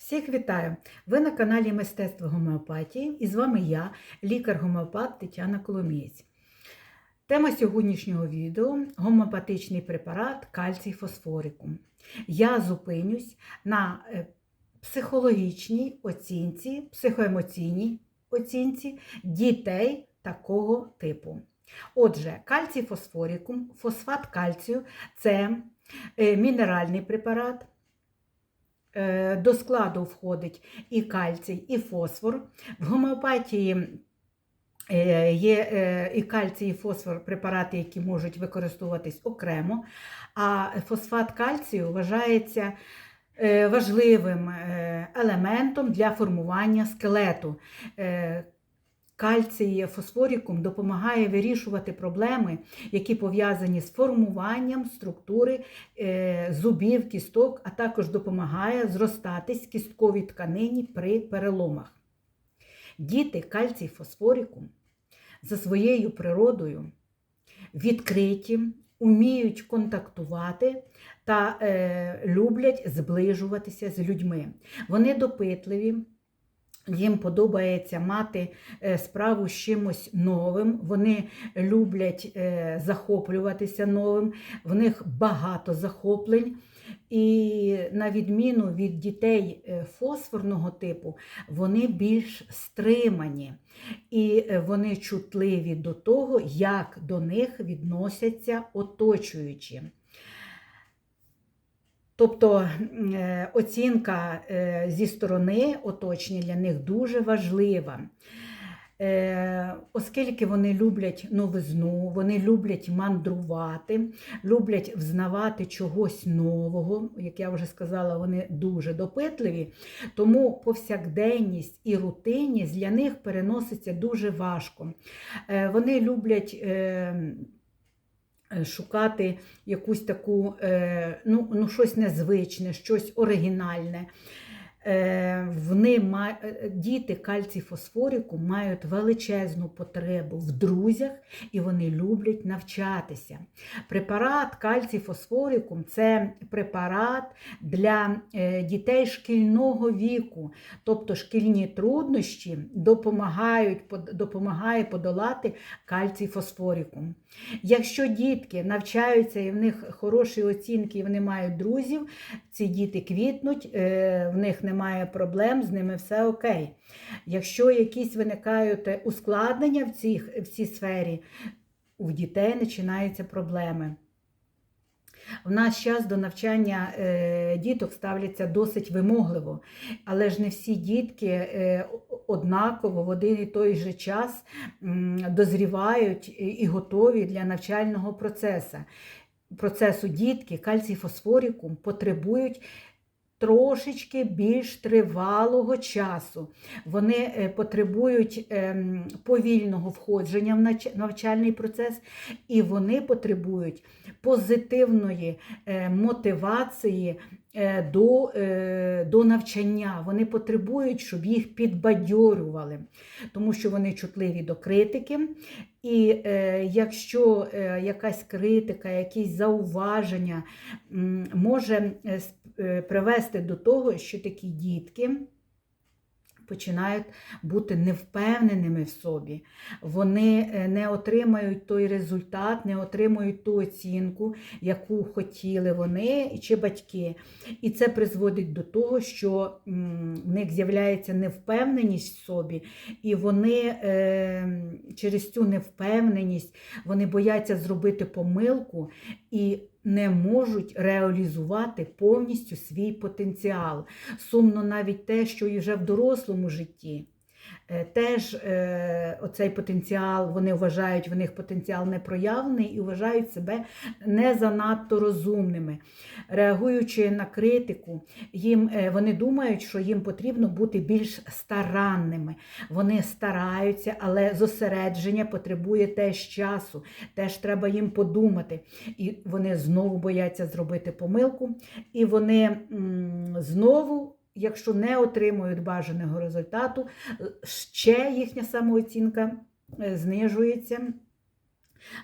Всіх вітаю! Ви на каналі Мистецтво гомеопатії і з вами я, лікар-гомеопат Тетяна Коломієць. Тема сьогоднішнього відео гомеопатичний препарат кальцій фосфорикум. Я зупинюсь на е, психологічній оцінці, психоемоційній оцінці дітей такого типу. Отже, кальцій фосфорикум, фосфат кальцію це е, мінеральний препарат. Е, До складу входить і кальцій, і фосфор. В гомеопатії е, є е, і кальцій, і фосфор препарати, які можуть використовуватись окремо, а фосфат кальцію вважається важливим елементом для формування скелету. Кальцій фосфорікум допомагає вирішувати проблеми, які пов'язані з формуванням структури е, зубів, кісток, а також допомагає зростатись кістковій тканині при переломах. Діти кальцій фосфорікум за своєю природою відкриті, уміють контактувати та е, люблять зближуватися з людьми. Вони допитливі. Їм подобається мати е, справу з чимось новим, вони люблять е, захоплюватися новим, в них багато захоплень. І на відміну від дітей е, фосфорного типу, вони більш стримані і вони чутливі до того, як до них відносяться оточуючі. Тобто е, оцінка е, зі сторони оточення для них дуже важлива. Е, Оскільки вони люблять новизну, вони люблять мандрувати, люблять взнавати чогось нового, як я вже сказала, вони дуже допитливі, тому повсякденність і рутинність для них переноситься дуже важко. Вони люблять. Е, Шукати якусь таку, е, ну, ну, щось незвичне, щось оригінальне. Е, Вони е, діти кальцій фосфорику мають величезну потребу в друзях і вони люблять навчатися. Препарат кальцій фосфорикум це препарат для дітей шкільного віку, тобто шкільні труднощі допомагають, допомагає подолати кальцій фосфорикум. Якщо дітки навчаються і в них хороші оцінки, і вони мають друзів, ці діти квітнуть, в них немає проблем, з ними все окей. Якщо якісь виникають ускладнення в цій, в цій сфері, у дітей починаються проблеми. В наш час до навчання е, діток ставляться досить вимогливо, але ж не всі дітки е, однаково в один і той же час дозрівають і готові для навчального процесу. Процесу дітки, кальцій фосфорікум потребують трошечки більш тривалого часу. Вони е, потребують ем, повільного входження в навчальний процес, і вони потребують позитивної е, мотивації е, до до навчання. Вони потребують, щоб їх підбадьорювали, тому що вони чутливі до критики. І е, якщо якась критика, якісь зауваження може привести до того, що такі дітки починають бути невпевненими в собі. Вони е, не отримають той результат, не отримують ту оцінку, яку хотіли вони чи батьки. І це призводить до того, що в них з'являється невпевненість в собі, і вони е, через цю невпевненість вони бояться зробити помилку. і не можуть реалізувати повністю свій потенціал. Сумно навіть те, що вже в дорослому житті. Е, теж е, оцей потенціал, вони вважають, в них потенціал не проявлений і вважають себе не занадто розумними. Реагуючи на критику, їм, е, вони думають, що їм потрібно бути більш старанними. Вони стараються, але зосередження потребує теж часу, теж треба їм подумати. І вони знову бояться зробити помилку, і вони знову якщо не отримують бажаного результату, ще їхня самооцінка е, знижується.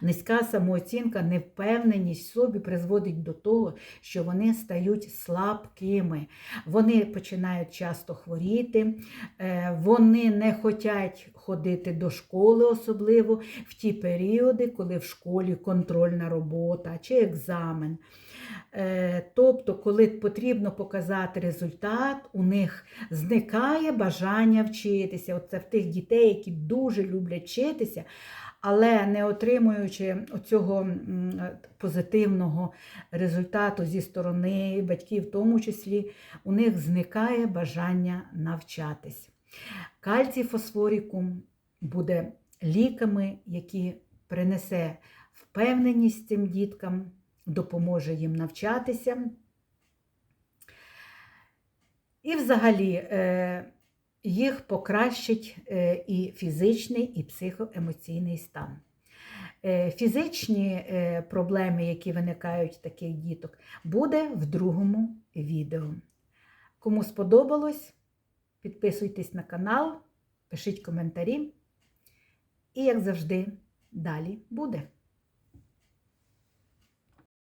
Низька самооцінка, невпевненість в собі призводить до того, що вони стають слабкими. Вони починають часто хворіти, е, вони не хочуть ходити до школи, особливо в ті періоди, коли в школі контрольна робота чи екзамен. Е, Тобто, коли потрібно показати результат, у них зникає бажання вчитися. От це в тих дітей, які дуже люблять вчитися, але не отримуючи цього позитивного результату зі сторони батьків, в тому числі, у них зникає бажання навчатись. Кальцій фосфорікум буде ліками, які принесе впевненість цим діткам, допоможе їм навчатися. І взагалі е, їх покращить е, і фізичний, і психоемоційний стан. Е, Фізичні е, проблеми, які виникають в таких діток, буде в другому відео. Кому сподобалось, підписуйтесь на канал, пишіть коментарі. І, як завжди, далі буде.